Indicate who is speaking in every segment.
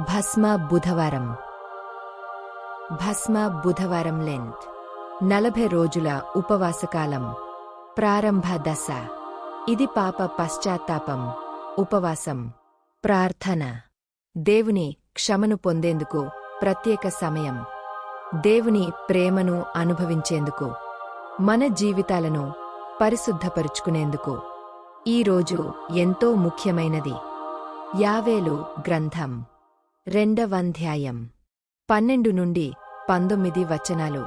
Speaker 1: భస్మ బుధవారం. భస్మ బుధవారం లెంట్ నలభై రోజుల ఉపవాసకాలం. ప్రారంభ దశ. ఇది పాప పశ్చాత్తాపం ఉపవాసం ప్రార్థన. దేవుని క్షమను పొందేందుకు ప్రత్యేక సమయం. దేవుని ప్రేమను అనుభవించేందుకు. మన జీవితాలను పరిశుద్ధపరుచుకునేందుకు. ఈరోజు ఎంతో ముఖ్యమైనది. యావేలు గ్రంథం. రెండవంధ్యాయం. పన్నెండు నుండి పంతొమ్మిది వచనాలు.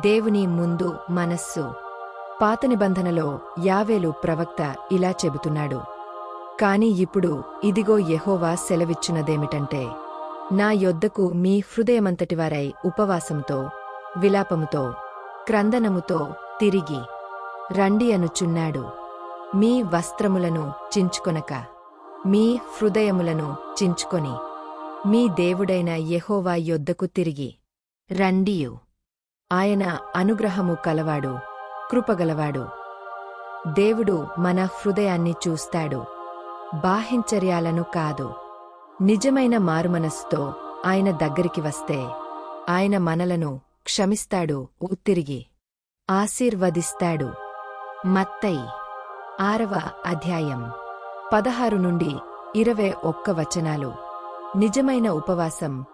Speaker 1: దేవుని ముందు మనస్సు. పాత నిబంధనలో యావేలు ప్రవక్త ఇలా చెబుతున్నాడు. కాని ఇప్పుడు ఇదిగో యెహోవా సెలవిచ్చున్నదేమిటంటే నా యొద్దకు మీ హృదయమంతటివారై ఉపవాసముతో విలాపముతో క్రందనముతో తిరిగి రండి అనుచున్నాడు. మీ వస్త్రములను చించుకొనక మీ హృదయములను చించుకొని మీ దేవుడైన యెహోవా యొద్దకు తిరిగి రండియు. ఆయన అనుగ్రహము కలవాడు కృపగలవాడు. దేవుడు మన హృదయాన్ని చూస్తాడు బాహించర్యాలను కాదు. నిజమైన మారుమనస్సుతో ఆయన దగ్గరికి వస్తే ఆయన మనలను క్షమిస్తాడు తిరిగి ఆశీర్వదిస్తాడు. మత్తై ఆరవ అధ్యాయం పదహారు నుండి ఇరవై ఒక్క వచనాలు. నిజమైన ఉపవాసం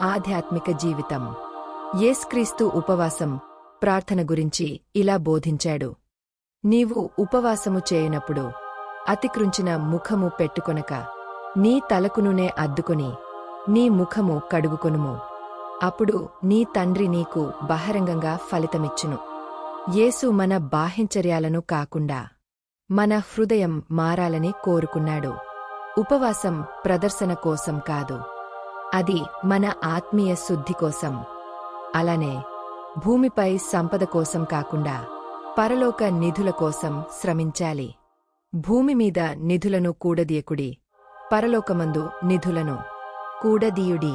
Speaker 1: ఆధ్యాత్మిక జీవితం. యేస్క్రీస్తు ఉపవాసం ప్రార్థన గురించి ఇలా బోధించాడు. నీవు ఉపవాసము చేయనప్పుడు అతికృంచిన ముఖము పెట్టుకొనక నీ తలకునునే అద్దుకొని నీ ముఖము కడుగుకొనుము. అప్పుడు నీ తండ్రి నీకు బహిరంగంగా ఫలితమిచ్చును. యేసు మన బాహ్యంచర్యాలను కాకుండా మన హృదయం మారాలని కోరుకున్నాడు. ఉపవాసం ప్రదర్శన కోసం కాదు. అది మన ఆత్మీయ శుద్ధి కోసం. అలానే భూమిపై సంపద కోసం కాకుండా పరలోక నిధుల కోసం శ్రమించాలి. భూమి మీద నిధులను కూడదీయకుడి పరలోకమందు నిధులను కూడదీయుడి.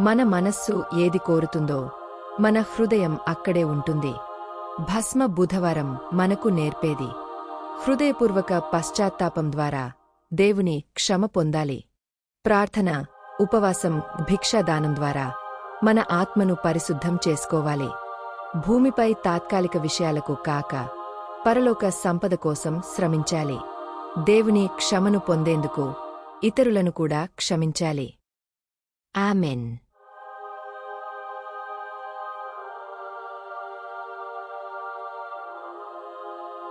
Speaker 1: మన మనస్సు ఏది కోరుతుందో మన హృదయం అక్కడే ఉంటుంది. భస్మ బుధవారం మనకు నేర్పేది. హృదయపూర్వక పశ్చాత్తాపం ద్వారా దేవుని క్షమ పొందాలి. ప్రార్థన ఉపవాసం భిక్షాదానం ద్వారా మన ఆత్మను పరిశుద్ధం చేసుకోవాలి. భూమిపై తాత్కాలిక విషయాలకు కాక పరలోక సంపద కోసం శ్రమించాలి. దేవుని క్షమను పొందేందుకు ఇతరులను కూడా క్షమించాలి. ఆమెన్.